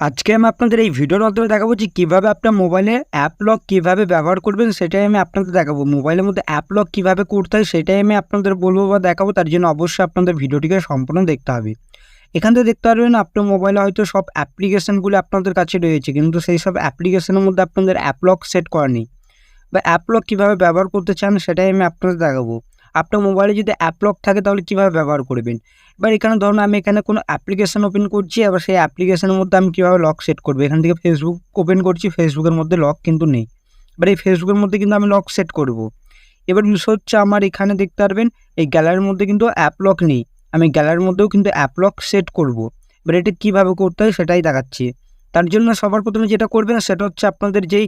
আজকে আমি আপনাদের এই ভিডিওর মাধ্যমে দেখাবো যে কীভাবে আপনার মোবাইলে অ্যাপ লক কীভাবে ব্যবহার করবেন, সেটাই আমি আপনাদের দেখাবো। মোবাইলের মধ্যে অ্যাপ লক কীভাবে করতে হয়, সেটাই আমি আপনাদের বলব বা দেখাবো। তার জন্য অবশ্যই আপনাদের ভিডিওটিকে সম্পূর্ণ দেখতে হবে। এখান থেকে দেখতে পারবেন আপনার মোবাইলে হয়তো সব অ্যাপ্লিকেশানগুলো আপনাদের কাছে রয়েছে, কিন্তু সেই সব অ্যাপ্লিকেশনের মধ্যে আপনাদের অ্যাপ লক সেট করা নেই। বা অ্যাপ লক কীভাবে ব্যবহার করতে চান, সেটাই আমি আপনাদের দেখাবো। আপনার মোবাইলে যদি অ্যাপলক থাকে তাহলে কীভাবে ব্যবহার করবেন? এবার এখানে ধরুন আমি এখানে কোনো অ্যাপ্লিকেশন ওপেন করছি, এবার সেই অ্যাপ্লিকেশনের মধ্যে আমি কীভাবে লক সেট করব? এখান থেকে ফেসবুক ওপেন করছি ফেসবুকের মধ্যে লক কিন্তু নেই। এবার এই ফেসবুকের মধ্যে কিন্তু আমি লক সেট করব। এবার বিষয় হচ্ছে আমার এখানে দেখতে পারবেন, এই গ্যালারির মধ্যে কিন্তু অ্যাপ লক নেই। আমি গ্যালারির মধ্যেও কিন্তু অ্যাপ লক সেট করব। এবার এটা কীভাবে করতে হয় সেটাই দেখাচ্ছি। তার জন্য সবার প্রথমে যেটা করবেন, সেটা হচ্ছে আপনাদের যেই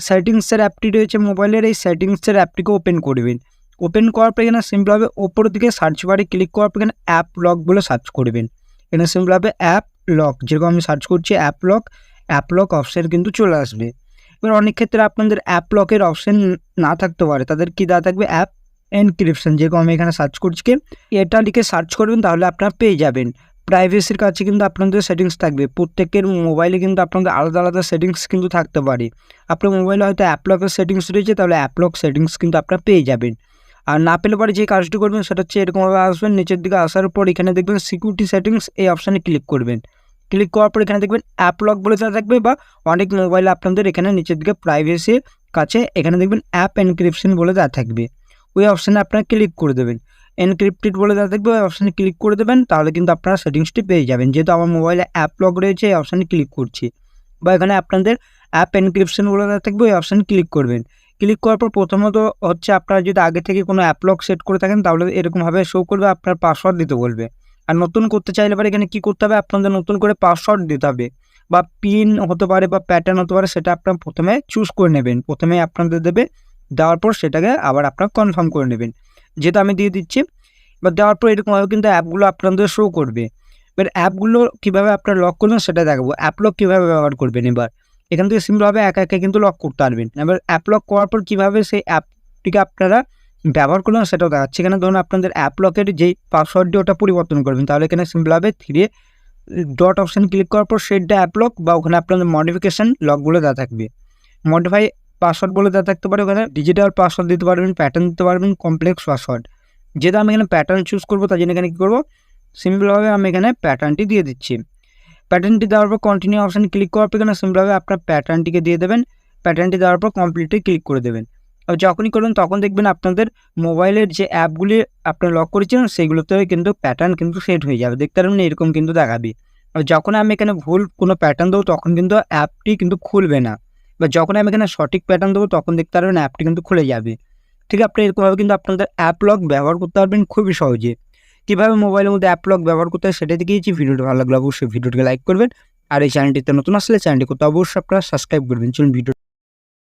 সেটিংসের অ্যাপটি রয়েছে মোবাইলের এই সেটিংসের অ্যাপটিকে ওপেন করবেন। ওপেন করার পর এখানে সিম্পলভাবে ওপর দিকে সার্চ বারে ক্লিক করার পর এখানে অ্যাপ লক বলে সার্চ করবেন। এখানে সিম্পলভাবে অ্যাপ লক যেরকম আমি সার্চ করছি app lock app lock option কিন্তু চলে আসবে। এবার অনেক ক্ষেত্রে আপনাদের অ্যাপ লকের অপশান না থাকতে পারে, তাদের কী দেওয়া থাকবে? অ্যাপ এনক্রিপশন যেরকম আমি এখানে সার্চ করছি। এটা লিখে সার্চ করবেন, তাহলে আপনারা পেয়ে যাবেন। প্রাইভেসির কাছে কিন্তু আপনাদের সেটিংস থাকবে। প্রত্যেকের মোবাইলে কিন্তু আপনাদের আলাদা আলাদা সেটিংস কিন্তু থাকতে পারে। আপনার মোবাইলে হয়তো অ্যাপ লকের সেটিংস রয়েছে, তাহলে অ্যাপ লক সেটিংস কিন্তু আপনারা পেয়ে যাবেন। আর না পেলে পরে যে কাজটি করবেন সেটা হচ্ছে এরকমভাবে আসবেন, নিচের দিকে আসার পর এখানে দেখবেন সিকিউরিটি সেটিংস এই অপশানে ক্লিক করবেন। ক্লিক করার পর এখানে দেখবেন অ্যাপ লক বলে দেওয়া থাকবে বা অনেক মোবাইল আপনাদের এখানে নিচের দিকে প্রাইভেসির কাছে এখানে দেখবেন অ্যাপ এনক্রিপশন বলে দেওয়া থাকবে। ওই অপশানে আপনারা ক্লিক করে দেবেন। এনক্রিপ্টেড বলে দেওয়া থাকবে, ওই অপশানে ক্লিক করে দেবেন, তাহলে কিন্তু আপনারা সেটিংসটি পেয়ে যাবেন। যেহেতু আমার মোবাইলে অ্যাপ লক রয়েছে, এই অপশানে ক্লিক করছি। বা এখানে আপনাদের অ্যাপ এনক্রিপশন বলে দেওয়া থাকবে, ওই অপশানে ক্লিক করবেন। ক্লিক করার পর প্রথমত হচ্ছে আপনারা যদি আগে থেকে কোনো অ্যাপ লক সেট করে থাকেন, তাহলে এরকমভাবে শো করবে, আপনার পাসওয়ার্ড দিতে বলবে। আর নতুন করতে চাইলে এবার এখানে কী করতে হবে? আপনাদের নতুন করে পাসওয়ার্ড দিতে হবে। বা পিন হতে পারে বা প্যাটার্ন হতে পারে, সেটা আপনার প্রথমে চুজ করে নেবেন। প্রথমে আপনাদের দেবে, দেওয়ার পর সেটাকে আবার আপনারা কনফার্ম করে নেবেন। যেটা আমি দিয়ে দিচ্ছি এবার দেওয়ার পর এরকমভাবে কিন্তু অ্যাপগুলো আপনাদের শো করবে। এবার অ্যাপগুলো কীভাবে আপনারা লক করবেন, সেটা দেখাবো। অ্যাপ লক কীভাবে ব্যবহার করবেন এবার? এখান থেকে সিম্পলভাবে একা একা কিন্তু লক করতে পারবেন। এবার অ্যাপ লক করার পর কীভাবে সেই অ্যাপটিকে আপনারা ব্যবহার করবেন সেটাও দেখাচ্ছে। এখানে ধরুন আপনাদের অ্যাপ লকের যেই পাসওয়ার্ডটি ওটা পরিবর্তন করবেন, তাহলে এখানে সিম্পলভাবে থ্রি ডট অপশান ক্লিক করার পর সেটা অ্যাপ লক বা ওখানে আপনাদের মডিফিকেশান লকগুলো দেওয়া থাকবে। মডিফাই পাসওয়ার্ড বলে দেওয়া থাকতে পারে, ওখানে ডিজিটাল পাসওয়ার্ড দিতে পারবেন প্যাটার্ন দিতে পারবেন কমপ্লেক্স পাসওয়ার্ড যেহেতু আমি এখানে প্যাটার্ন চুজ করব, তার জন্য এখানে কী করব? সিম্পলভাবে আমি এখানে প্যাটার্নটি দিয়ে দিচ্ছি। প্যাটার্নটি দেওয়ার পর কন্টিনিউ অপশানে ক্লিক করার পর এখানে সিম্পলভাবে আপনার প্যাটার্নটিকে দিয়ে দেবেন। প্যাটার্নটি দেওয়ার পর কমপ্লিটে ক্লিক করে দেবেন। আর যখনই করবেন তখন দেখবেন আপনাদের মোবাইলের যে অ্যাপগুলি আপনারা লক করেছিলেন, সেগুলোতে কিন্তু প্যাটার্ন কিন্তু সেট হয়ে যাবে। দেখতে পারবেন এরকম কিন্তু দেখাবে। আর যখন আমি এখানে ভুল কোনো প্যাটার্ন দেবো, তখন কিন্তু অ্যাপটি কিন্তু খুলবে না। বা যখন আমি এখানে সঠিক প্যাটার্ন দেবো, তখন দেখতে পারবেন অ্যাপটি কিন্তু খুলে যাবে। ঠিক আছে? আপনি এরকমভাবে কিন্তু আপনাদের অ্যাপ লক ব্যবহার করতে পারবেন খুবই সহজে। কীভাবে মোবাইলের মধ্যে অ্যাপ লক ব্যবহার করতে হয় সেটা দেখিয়েছি। ভিডিওটি ভালো লাগলে অবশ্যই ভিডিওটিকে লাইক করবেন। আর এই চ্যানেলটিতে নতুন আসলে চ্যানেলটি করতে অবশ্যই আপনারা সাবস্ক্রাইব করবেন। চলুন ভিডিও